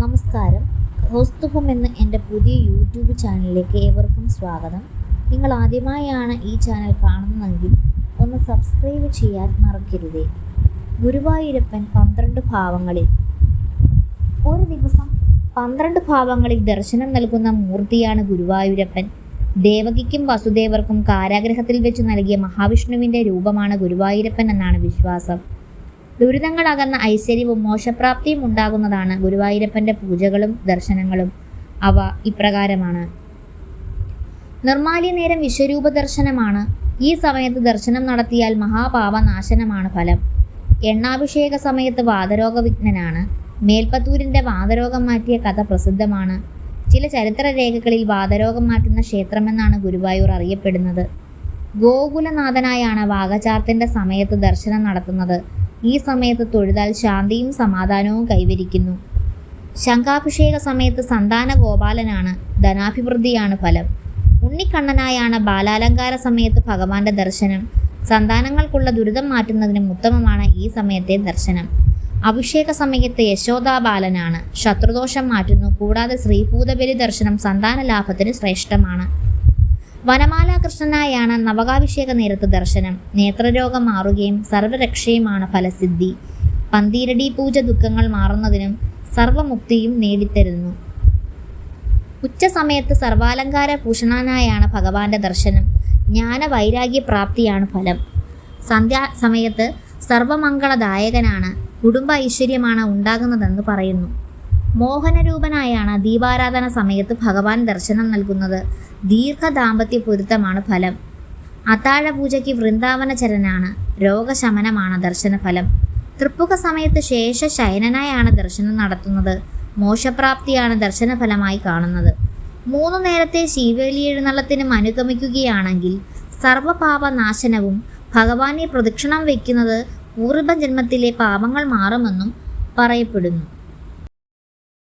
നമസ്കാരം. ഹോസ്തുഭം എന്ന എന്റെ പുതിയ യൂട്യൂബ് ചാനലിലേക്ക് ഏവർക്കും സ്വാഗതം. നിങ്ങൾ ആദ്യമായാണ് ഈ ചാനൽ കാണുന്നതെങ്കിൽ ഒന്ന് സബ്സ്ക്രൈബ് ചെയ്യാൻ മറക്കരുതേ. ഗുരുവായൂരപ്പൻ പന്ത്രണ്ട് ഭാവങ്ങളിൽ. ഒരു ദിവസം പന്ത്രണ്ട് ഭാവങ്ങളിൽ ദർശനം നൽകുന്ന മൂർത്തിയാണ് ഗുരുവായൂരപ്പൻ. ദേവകിക്കും വസുദേവർക്കും കാരാഗ്രഹത്തിൽ വെച്ച് നൽകിയ മഹാവിഷ്ണുവിന്റെ രൂപമാണ് ഗുരുവായൂരപ്പൻ എന്നാണ് വിശ്വാസം. ദുരിതങ്ങളകന്ന ഐശ്വര്യവും മോശപ്രാപ്തിയും ഉണ്ടാകുന്നതാണ് ഗുരുവായൂരപ്പന്റെ പൂജകളും ദർശനങ്ങളും. അവ ഇപ്രകാരമാണ്. നിർമാല്യ നേരം വിശ്വരൂപ ദർശനമാണ് ഈ സമയത്ത് ദർശനം നടത്തിയാൽ മഹാപാപനാശനമാണ് ഫലം. എണ്ണാഭിഷേക സമയത്ത് വാതരോഗ വിഘ്നനാണ് മേൽപ്പത്തൂരിന്റെ വാതരോഗം മാറ്റിയ കഥ പ്രസിദ്ധമാണ്. ചില ചരിത്ര രേഖകളിൽ വാതരോഗം മാറ്റുന്ന ക്ഷേത്രമെന്നാണ് ഗുരുവായൂർ അറിയപ്പെടുന്നത്. ഗോകുലനാഥനായാണ് വാഗചാർത്തിന്റെ സമയത്ത് ദർശനം നടത്തുന്നത്. ഈ സമയത്ത് തൊഴുതാൽ ശാന്തിയും സമാധാനവും കൈവരിക്കുന്നു. ശങ്കാഭിഷേക സമയത്ത് സന്താന ഗോപാലനാണ് ധനാഭിവൃദ്ധിയാണ് ഫലം. ഉണ്ണിക്കണ്ണനായാണ് ബാലാലങ്കാര സമയത്ത് ഭഗവാന്റെ ദർശനം. സന്താനങ്ങൾക്കുള്ള ദുരിതം മാറ്റുന്നതിനും ഉത്തമമാണ് ഈ സമയത്തെ ദർശനം. അഭിഷേക സമയത്ത് യശോദാ ബാലനാണ് ശത്രുദോഷം മാറ്റുന്നു. കൂടാതെ ശ്രീഭൂതബലി ദർശനം സന്താന ലാഭത്തിന് ശ്രേഷ്ഠമാണ്. വനമാല കൃഷ്ണനായാണ് നവകാഭിഷേക നേരത്ത് ദർശനം. നേത്രരോഗം മാറുകയും സർവരക്ഷയുമാണ് ഫലസിദ്ധി. പന്തീരടി പൂജ ദുഃഖങ്ങൾ മാറുന്നതിനും സർവമുക്തിയും നേടിത്തരുന്നു. ഉച്ച സമയത്ത് സർവാലങ്കാര ഭൂഷണനായാണ് ഭഗവാന്റെ ദർശനം. ജ്ഞാന വൈരാഗ്യ പ്രാപ്തിയാണ് ഫലം. സന്ധ്യാ സമയത്ത് സർവമംഗളദായകനാണ്. കുടുംബ ഐശ്വര്യമാണ് ഉണ്ടാകുന്നതെന്ന് പറയുന്നു. മോഹനരൂപനായാണ് ദീപാരാധന സമയത്ത് ഭഗവാൻ ദർശനം നൽകുന്നത്. ദീർഘ ദാമ്പത്യ പൊരുത്തമാണ് ഫലം. അത്താഴ പൂജയ്ക്ക് വൃന്ദാവനചരനാണ്. രോഗശമനമാണ് ദർശനഫലം. തൃപ്പുക സമയത്ത് ശേഷ ശയനനായാണ് ദർശനം നടത്തുന്നത്. മോശപ്രാപ്തിയാണ് ദർശനഫലമായി കാണുന്നത്. മൂന്നു നേരത്തെ ശീവേലി എഴുന്നള്ളത്തിനും അനുഗമിക്കുകയാണെങ്കിൽ സർവപാപനാശനവും ഭഗവാനെ പ്രദക്ഷിണം വയ്ക്കുന്നത് പൂർവജന്മത്തിലെ പാപങ്ങൾ മാറുമെന്നും പറയപ്പെടുന്നു.